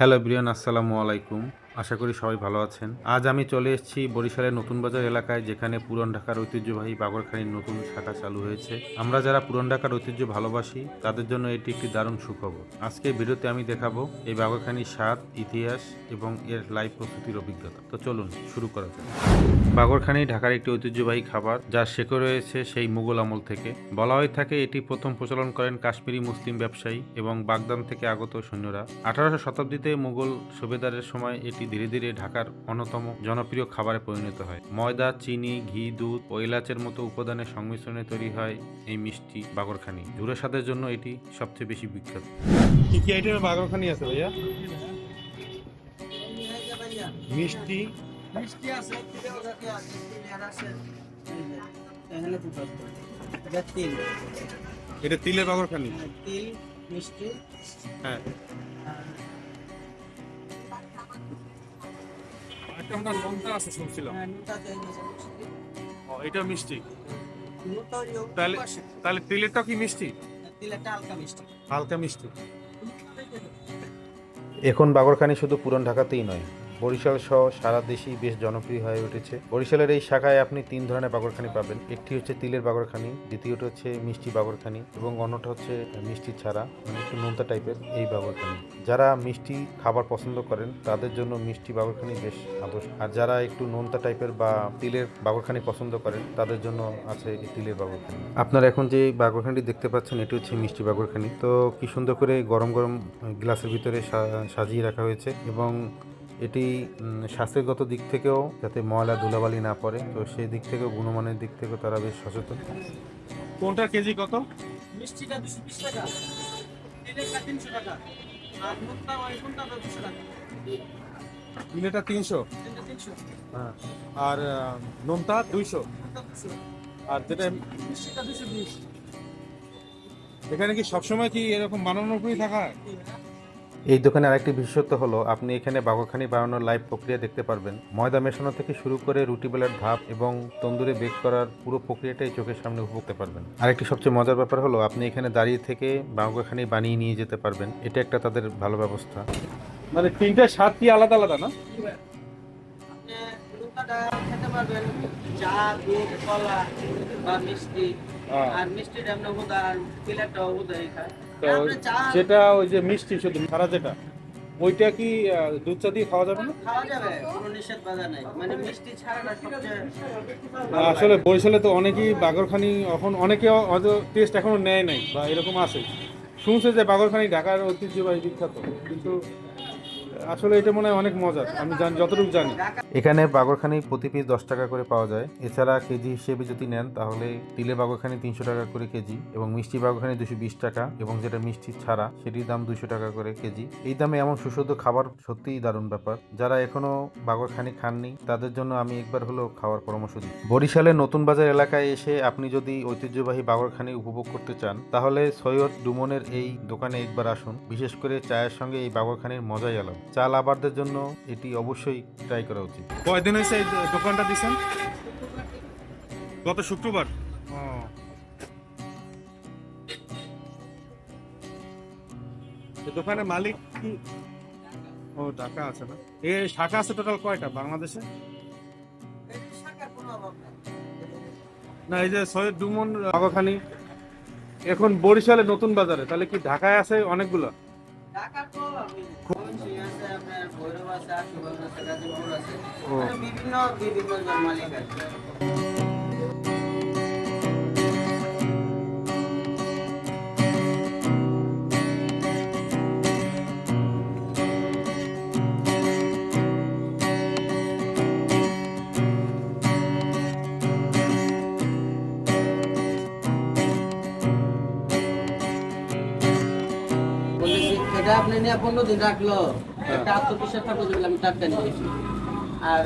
Hello Brian আসসালামু আলাইকুম। আশা করি সবাই ভালো আছেন। আজ আমি চলে এসেছি বরিশালের নতুন বাজার এলাকায়, যেখানে পুরান ঢাকার ঐতিহ্যবাহী বাগরখানির নতুন শাখা চালু হয়েছে। আমরা যারা পুরান ঢাকার ঐতিহ্য ভালোবাসি, তাদের জন্য এটি একটি দারুণ সুখবর। আজকে ভিডিওতে আমি দেখাবো এই বাগরখানির স্বাদ, ইতিহাস এবং এর লাইভ প্রস্তুতির অভিজ্ঞতা। তো চলুন শুরু করা যাক। বাগরখানি ঢাকার একটি ঐতিহ্যবাহী খাবার, যার শেকড় রয়েছে সেই মুঘল আমল থেকে। বলা হয়ে থাকে এটি প্রথম প্রচলন করেন কাশ্মীরি মুসলিম ব্যবসায়ী এবং বাগদান থেকে আগত সৈন্যরা। আঠারোশো শতাব্দীতে মুঘল সুবেদারের সময় এটি ধীরে ধীরে ঢাকার অন্যতম জনপ্রিয় খাবারে পরিণত হয়। ময়দা চিনি ঘি দুধ ও এলাচের মতো উপাদানের সংমিশ্রণে তৈরি হয় এই মিষ্টি বাগরখানি। ঝুড়ে স্বাদের জন্য এটি সবচেয়ে বেশি বিখ্যাত। কি কি আইটেমের বাগরখানি আছে ভাইয়া? মিষ্টি? মিষ্টি আছে। এটা তিলের বাগরখানি? হ্যাঁ, তিল মিষ্টি। হ্যাঁ। একটা নোনতা আছে শুনছিলাম। হ্যাঁ। ও এটা মিষ্টি। তাহলে। তাহলে তিলেরটা কি মিষ্টি? তিলেরটা হালকা মিষ্টি। হালকা মিষ্টি। এখন বাগরখানি শুধু পুরন ঢাকাতেই নয় বরিশাল সহ সারা দেশেই বেশ জনপ্রিয় হয়ে উঠেছে। বরিশালের এই শাখায় আপনি তিন ধরনের বাগরখানি পাবেন। একটি হচ্ছে তিলের বাগরখানি, দ্বিতীয়টা হচ্ছে মিষ্টি বাগরখানি এবং অন্যটা হচ্ছে মিষ্টি ছাড়া মানে একটু নোনতা টাইপের এই বাগরখানি। যারা মিষ্টি খাবার পছন্দ করেন, তাদের জন্য মিষ্টি বাগরখানি বেশ আদর্শ। আর যারা একটু নোনতা টাইপের বা তিলের বাগরখানি পছন্দ করেন, তাদের জন্য আছে এই তিলের বাগরখানি। আপনারা এখন যে বাগরখানিটি দেখতে পাচ্ছেন, এটি হচ্ছে মিষ্টি বাগরখানি। তো কি সুন্দর করে গরম গরম গ্লাসের ভিতরে সাজিয়ে রাখা হয়েছে এবং এটি স্বাস্থ্যগত দিক থেকেও যাতে ময়লা ধুলাবালি না পড়ে তো সেই দিক থেকেও গুণমানের দিক থেকেও তারা বেশ সচেতন। কোনটা কেজি কত? মিষ্টিটা দুশো বিশ টাকা। তিলেরটা তিনশো টাকা। আর নুনটা ওই দুশো টাকা। তিনশো? হ্যাঁ। আর নোনতা দুইশো? আর যেটা মিষ্টিটা দুশো বিশ। এখানে কি সবসময় কি এরকম বানানোর উপরেই থাকা এই দোকানে আরেকটি বিশেষত্ব হলো আপনি এখানে বাগরখানি বানানোর লাইভ প্রক্রিয়া দেখতে পারবেন। ময়দা মেশানো থেকে শুরু করে রুটি বেলার ধাপ এবং তন্দুরে বেক করার পুরো প্রক্রিয়াটাই চোখের সামনে উপভোগ করতে পারবেন। আরেকটি সবচেয়ে মজার ব্যাপার হলো আপনি এখানে দাঁড়িয়ে থেকে বাগরখানি বানিয়ে নিয়ে যেতে পারবেন। এটা একটা তাদের ভালো ব্যবস্থা। মানে তিনটা স্বাদ কি আলাদা আলাদা না? আপনি খেতে পারবেন চা দুধ কলা বা মিষ্টি। আর মিষ্টিটা আমরা বোধা আর তো যেটা ওই যে মিষ্টি শুধু সারা যেটা ওইটা কি দুধ চা দিয়ে খাওয়া যাবে না? খাওয়া যাবে কোনো নিষেধ বাধা নাই। মানে মিষ্টি ছাড়াটা সবচেয়ে আসলে বরিশালে তো অনেকেই বাগরখানি এখন অনেকে হয়তো টেস্ট এখনও নেয় নাই বা এরকম আছে। শুনছে যে বাগরখানি ঢাকার ঐতিহ্যবাহী বিখ্যাত কিন্তু আসলে এটা মনে হয় অনেক মজার, আমি জানি, যতটুকু জানি। এখানে বাগরখানি প্রতি পিস দশ টাকা করে পাওয়া যায়। এছাড়া কেজি হিসেবে যদি নেন, তাহলে তিলে বাগরখানি তিনশো টাকা করে কেজি এবং মিষ্টি বাগরখানি দুশো বিশ টাকা এবং যেটা মিষ্টি ছাড়া, সেটির দাম দুশো টাকা করে কেজি। এই দামে এমন সুস্বাদু খাবার সত্যিই দারুণ ব্যাপার। যারা এখনও বাগরখানি খাননি, তাদের জন্য আমি একবার হলেও খাওয়ার পরামর্শ দিই। বরিশালের নতুন বাজার এলাকায় এসে আপনি যদি ঐতিহ্যবাহী বাগরখানি উপভোগ করতে চান, তাহলে সৈয়দ ডুমনের এই দোকানে একবার আসুন। বিশেষ করে চায়ের সঙ্গে এই বাগরখানির মজাই আলাদা। চা লাভারদের জন্য এটি অবশ্যই ট্রাই করা উচিত। কয়দিন হয়েছে এই দোকানটা দিছেন? গত শুক্রবার। দোকানের মালিক কি? ও টাকা আছে না? এ শাখা আছে টোটাল কয়টা বাংলাদেশে? না, এই যে সৈয়দ ডুমন বাগাখানি এখন বরিশালে নতুন বাজারে, তাহলে কি ঢাকায় আছে অনেকগুলো? আছে আশুগঞ্জ আছে গাজীপুর আছে। মানে বিভিন্ন বিভিন্ন মালিক আছে। এটা আপনি নিয়ে পনেরো দিন রাখল। একটা আত্মবিশ্বাস যেগুলো আমি টাটকা নিয়ে আর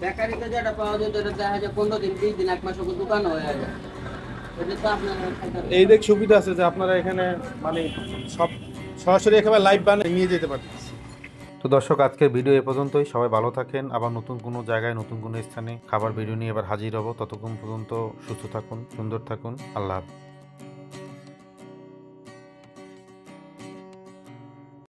বেকারিতে যেটা পাওয়া দেখা যায় পনেরো দিন বিশ দিন এক মাস ওপর দোকান হয়ে যায়। তো আপনার খাইতে হবে। এই দিক সুবিধা আছে যে আপনারা এখানে মানে সব সরাসরি একেবারে লাইভ বানিয়ে নিয়ে যেতে পারেন তো দর্শক আজকের ভিডিও এ পর্যন্তই। সবাই ভালো থাকেন। আবার নতুন কোনো জায়গায় নতুন কোনো স্থানে খাবার ভিডিও নিয়ে এবার হাজির হব। ততক্ষণ পর্যন্ত সুস্থ থাকুন সুন্দর থাকুন। আল্লাহ হাফেজ।